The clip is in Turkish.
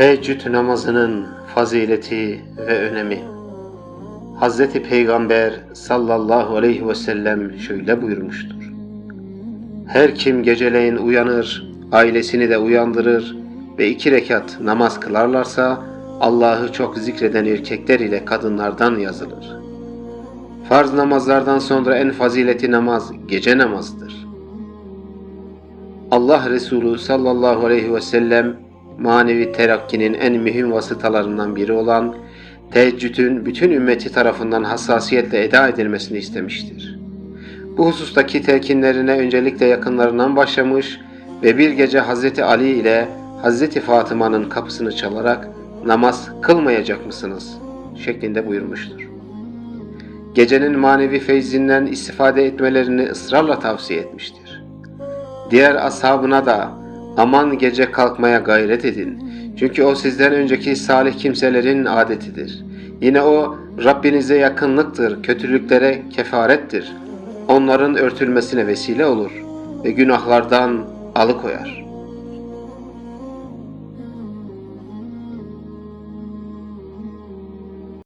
Teheccüd namazının fazileti ve önemi. Hazreti Peygamber sallallahu aleyhi ve sellem şöyle buyurmuştur. Her kim geceleyin uyanır, ailesini de uyandırır ve iki rekat namaz kılarlarsa Allah'ı çok zikreden erkekler ile kadınlardan yazılır. Farz namazlardan sonra en fazileti namaz gece namazıdır. Allah Resulü sallallahu aleyhi ve sellem manevi terakkinin en mühim vasıtalarından biri olan teheccüdün bütün ümmeti tarafından hassasiyetle eda edilmesini istemiştir. Bu husustaki telkinlerine öncelikle yakınlarından başlamış ve bir gece Hazreti Ali ile Hazreti Fatıma'nın kapısını çalarak namaz kılmayacak mısınız? şeklinde buyurmuştur. Gecenin manevi feyzinden istifade etmelerini ısrarla tavsiye etmiştir. Diğer ashabına da aman gece kalkmaya gayret edin. Çünkü o sizden önceki salih kimselerin adetidir. Yine o Rabbinize yakınlıktır, kötülüklere kefarettir. Onların örtülmesine vesile olur ve günahlardan alıkoyar.